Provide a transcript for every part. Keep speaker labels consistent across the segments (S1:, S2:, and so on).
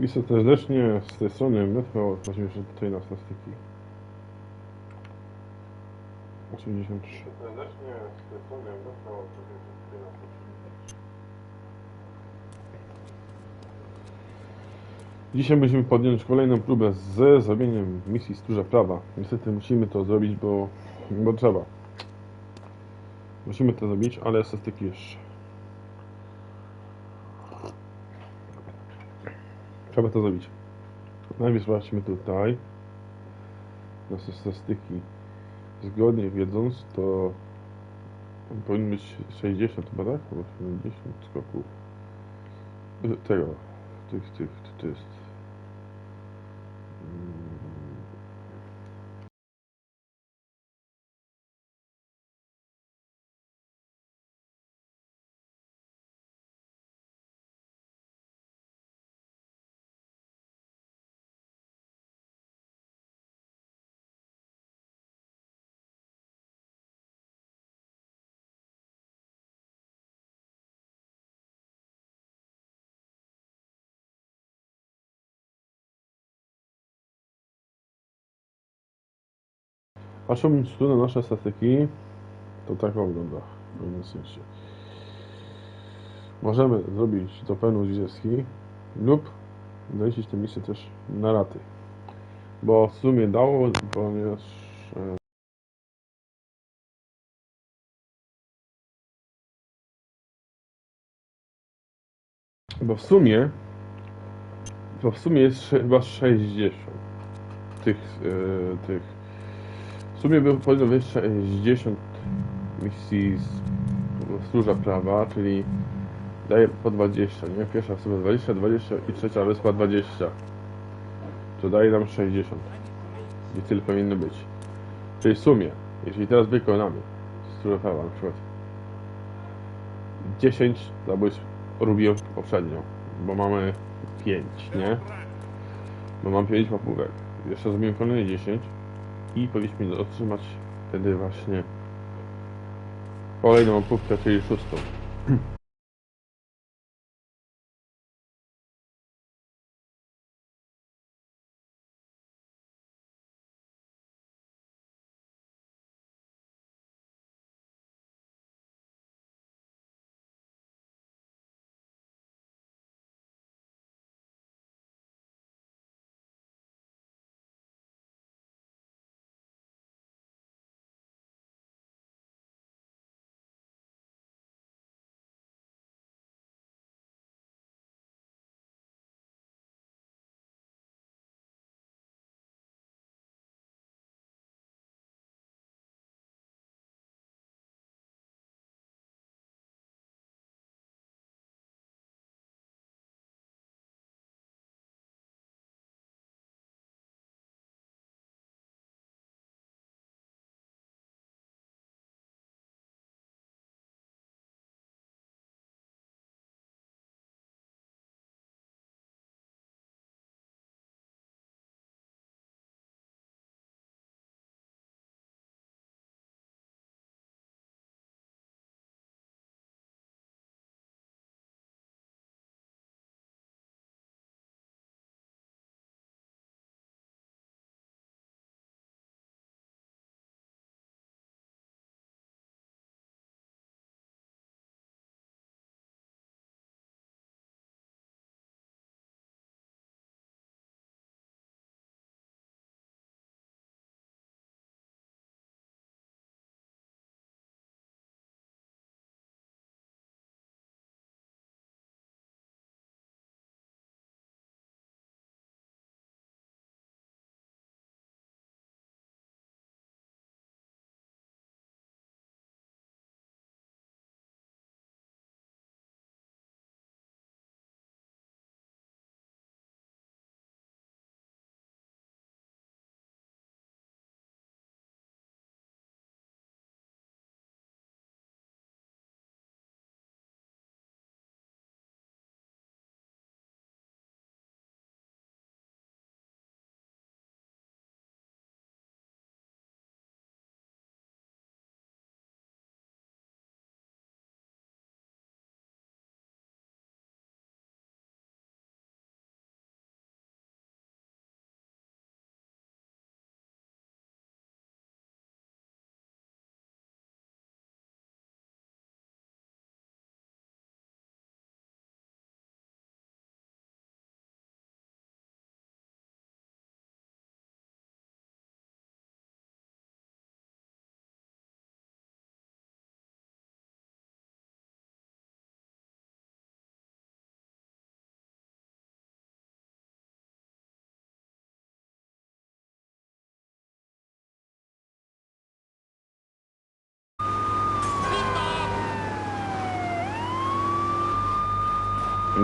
S1: Witam serdecznie z tej strony Metro 84 na statystyki. 83. Serdecznie z tej strony Metro 84 na statystyki. Dzisiaj musimy podjąć kolejną próbę z zrobieniem misji Stróża Prawa. Niestety musimy to zrobić, bo, bo trzeba. Musimy to zrobić, ale statystyki jeszcze. Trzeba to zrobić. Najpierw sprawdźmy tutaj. Nasze statystyki. Zgodnie wiedząc, to powinno być 60 chyba, tak? Albo 70 skoków. Tego. Tych, tych, to jest. Patrząc tu na nasze statyki, to tak wygląda w sensie. Możemy zrobić to pełną 20 lub doliczyć tę misję też na raty. Bo w sumie dało, ponieważ e, bo w sumie bo w sumie jest chyba 60 tych, e, tych w sumie by powinno być 60 misji z Stróża Prawa, czyli daje po 20, nie? Pierwsza wyspa 20, 20 i trzecia wyspa 20. To daje nam 60. I tyle powinno być. Czyli w sumie, jeśli teraz wykonamy Stróża Prawa na przykład 10 zabójstw robiłem poprzednio, bo mamy 5, nie? Bo mam 5 papugek. Jeszcze zrobiłem kolejne 10 i powinniśmy otrzymać wtedy właśnie kolejną łapówkę, czyli szóstą.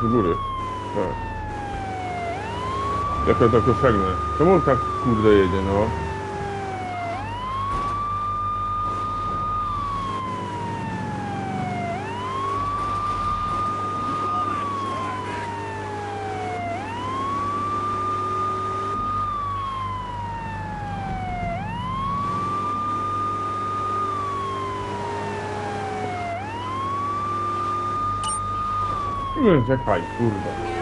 S1: Ten z góry. Tak. Jako tak osiągnę. Czemu tak kurde jedzie, no? Czekaj, kurde.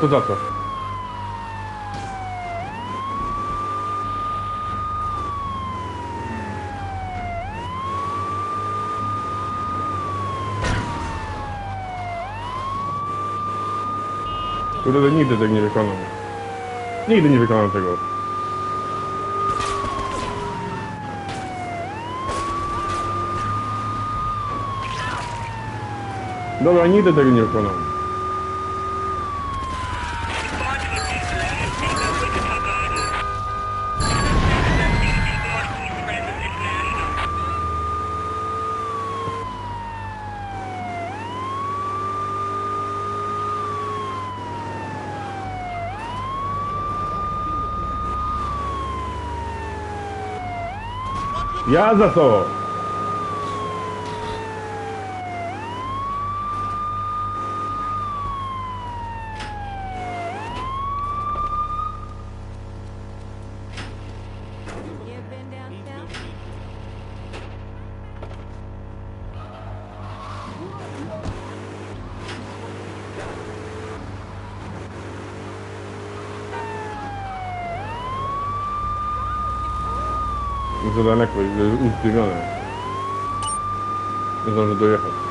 S1: To za co? Kurde, nigdy tego nie wykonam. Nigdy nie wykonam tego. Dobra, nigdy tego nie wykonam. Ja za
S2: Mislim da je
S1: neko uzdigao. Ne znam da dojehao.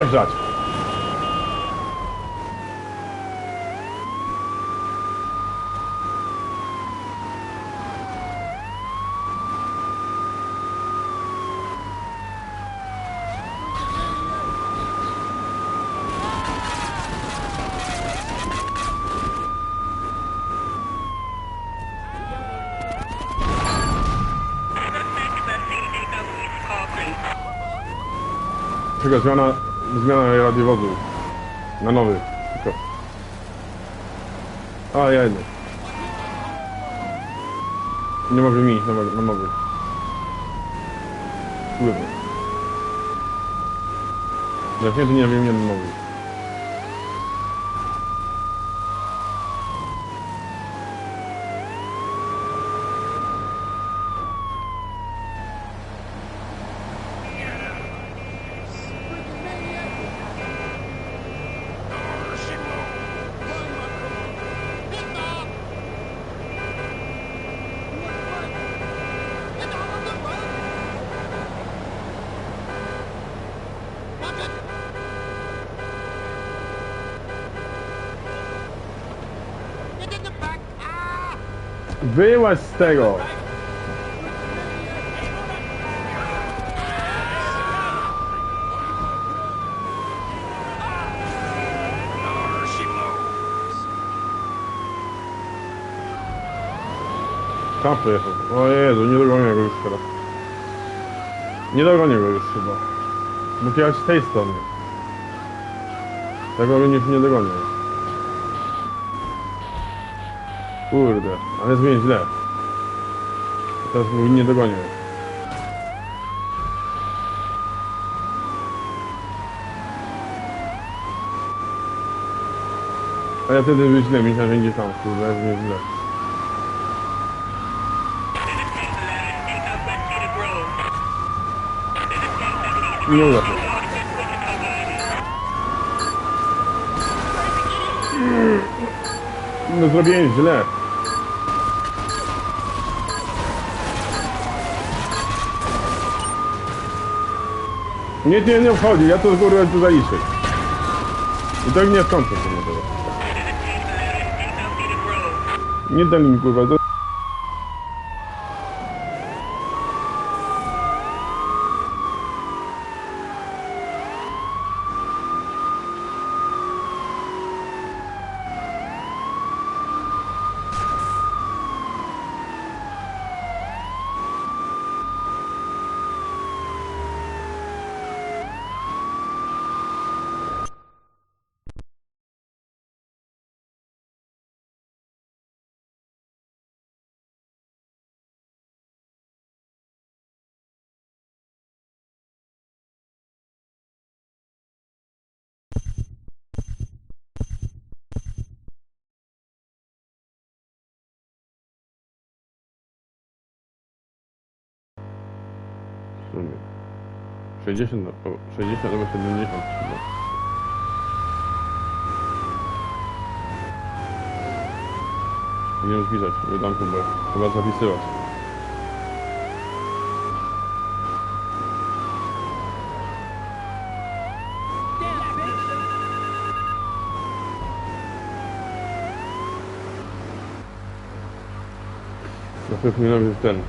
S1: Dojechać. Żać. Tylko zmiana, zmiana radiowozu. Na nowy. Tylko. A, ja jedę. Nie mogę mi na, na nowy. Pływę. Zamknięty nie wiem, nie na nowy. Wyłaź z tego! Tam pojechał. O Jezu, nie dogonię go już teraz. Nie dogonię go już chyba. Jechać z tej strony. Tego już nie dogonię. Kurde, ale zmień źle. Teraz go nie dogonię. A ja wtedy by źle, myślałem, że idzie tam, kurde, ale zmień źle. Nie uda się. Zrobiłem źle. Nie, nie, nie wchodzi, ja to kurwa tu zaliczę. I tak nie skończę to nie było. Nie dali mi kurwa, sumie. 60, no, o, 60 albo 70 chyba. Nie wiem zbliżać, nie dam chyba, chyba zapisywać. Na pewno ten.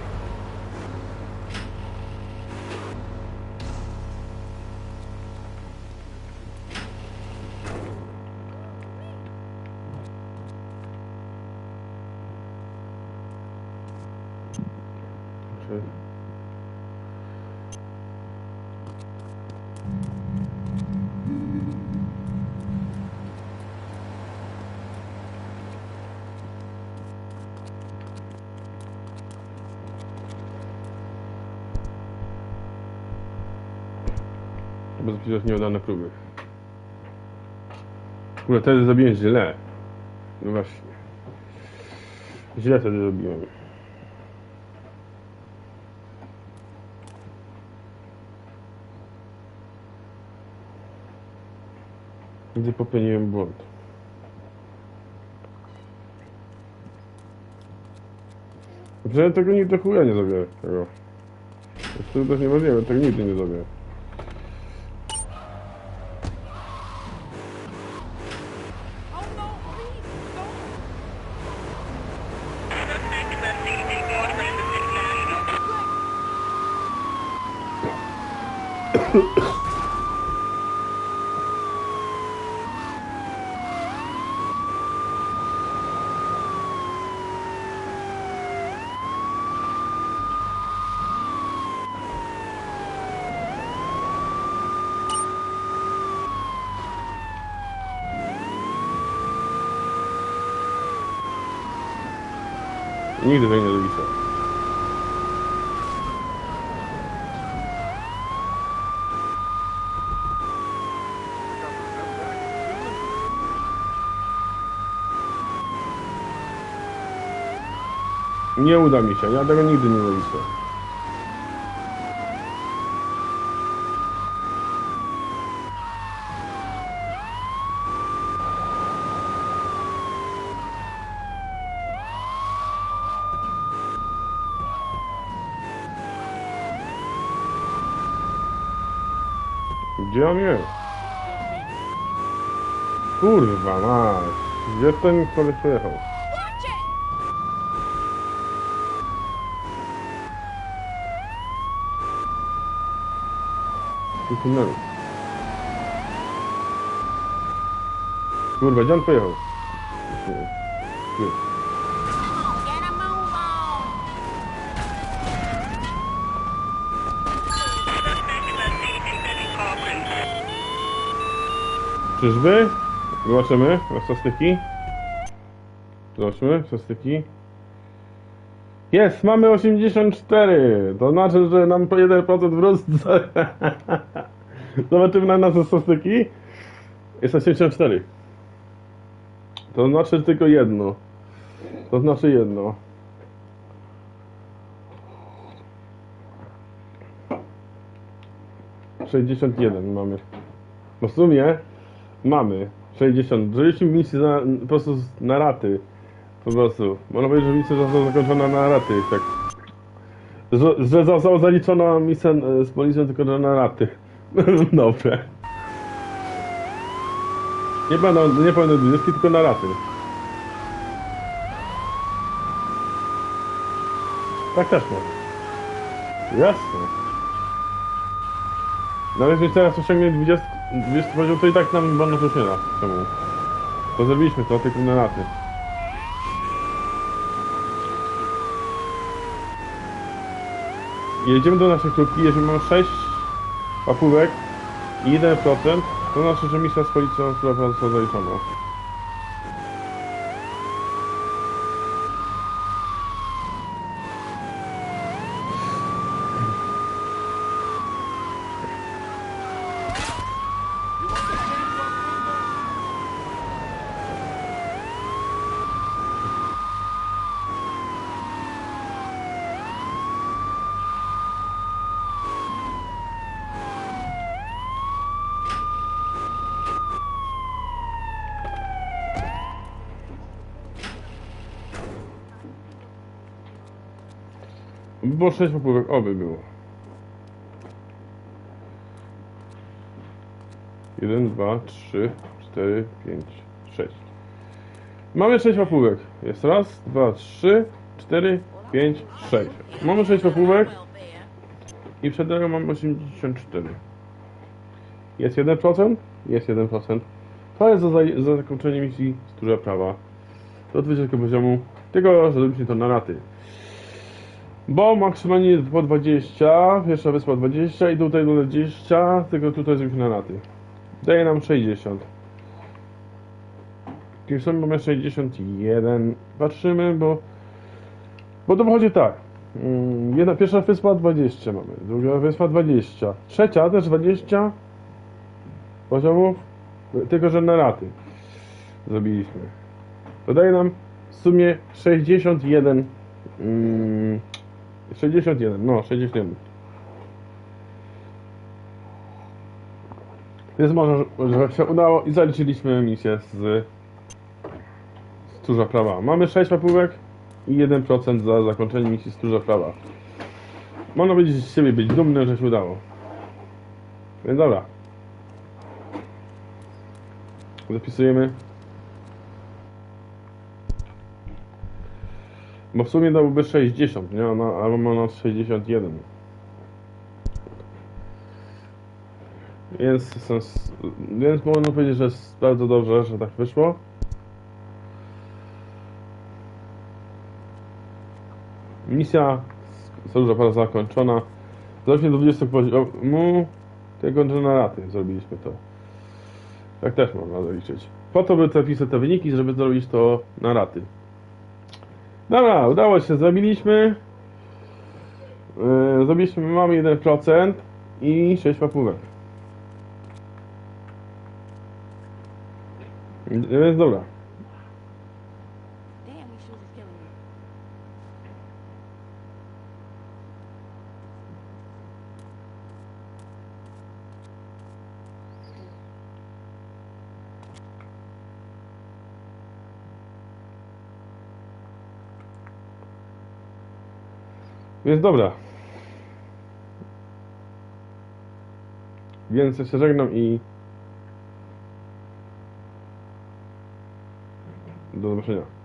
S1: Czy... Trzeba zapisać nieudane próby. Kurde, wtedy zrobiłem źle. No właśnie. Źle wtedy zrobiłem. Gdzie popełniłem błąd. Że tego nigdy chuja nie zrobię. Tego. To jest niemożliwe, tego nigdy nie zrobię. Nigdy tego nie zrobicie. Nie uda mi się, ja tego nigdy nie zaliczę. Ten koleś pojechał? Tu tunelu. Kurwa, gdzie on pojechał? Nie. Czyżby? Zobaczymy. Statystyki. Zobaczymy. Statystyki. Jest, mamy 84. To znaczy, że nam po 1% wzrost. Zobaczymy na nasze statystyki. Jest 84. To znaczy tylko jedno. To znaczy jedno. Sześćdziesiąt mamy. No w sumie mamy 60. Żyliśmy w misji za, po prostu na raty. Po prostu. Można powiedzieć, że misja została zakończona na raty. Tak. Że, że została zaliczona misja e, z policją tylko na raty. Dobrze. Nie będą, nie powinny dyski, tylko na raty. Tak też może. Jasne. Jeśli teraz osiągnie 20, 20 poziom, to i tak nam bonus już nie da. Czemu? To zrobiliśmy to, tylko na raty. Jedziemy do naszej klubki, jeżeli mamy 6 łapówek i 1%, to znaczy, że misja z policją która została zaliczona. Było 6 łapówek, oby było. 1, 2, 3, 4, 5, 6. Mamy 6 łapówek. Jest raz, dwa, trzy, cztery, pięć, sześć. Mamy 6 łapówek i przed nami mam 84. Jest 1%? Jest 1%. To jest za, za zakończenie misji Stróża Prawa. Do 20 poziomu. Tylko, że zrobiliśmy to na raty. Bo maksymalnie jest po 20, pierwsza wyspa 20 i tutaj 20, tylko tutaj zrobiliśmy na raty. Daje nam 60. Tym samym mamy 61. Patrzymy, bo... Bo to wychodzi tak. Mm, Jedna, pierwsza wyspa 20 mamy, druga wyspa 20. Trzecia też 20 poziomów, tylko że na raty zrobiliśmy. To daje nam w sumie 61 mm, 61, no 61. Więc może, że się udało i zaliczyliśmy misję z Stróża Prawa. Mamy 6 łapówek i 1% za zakończenie misji Stróża Prawa. Można być z siebie być dumny, że się udało. Więc dobra. Zapisujemy. Bo w sumie dałby 60, nie? Ona, albo ma nas 61. Więc, sens, więc można powiedzieć, że jest bardzo dobrze, że tak wyszło. Misja Sojuza Para zakończona. Zrobiliśmy do 20 poziomu tego generaty. Zrobiliśmy to. Tak też można zaliczyć. Po to by te te wyniki, żeby zrobić to na raty. Dobra, udało się, zrobiliśmy. Yy, zrobiliśmy, mamy 1% i 6 papówek. Więc dobra. Więc dobra. Więc się żegnam i do zobaczenia.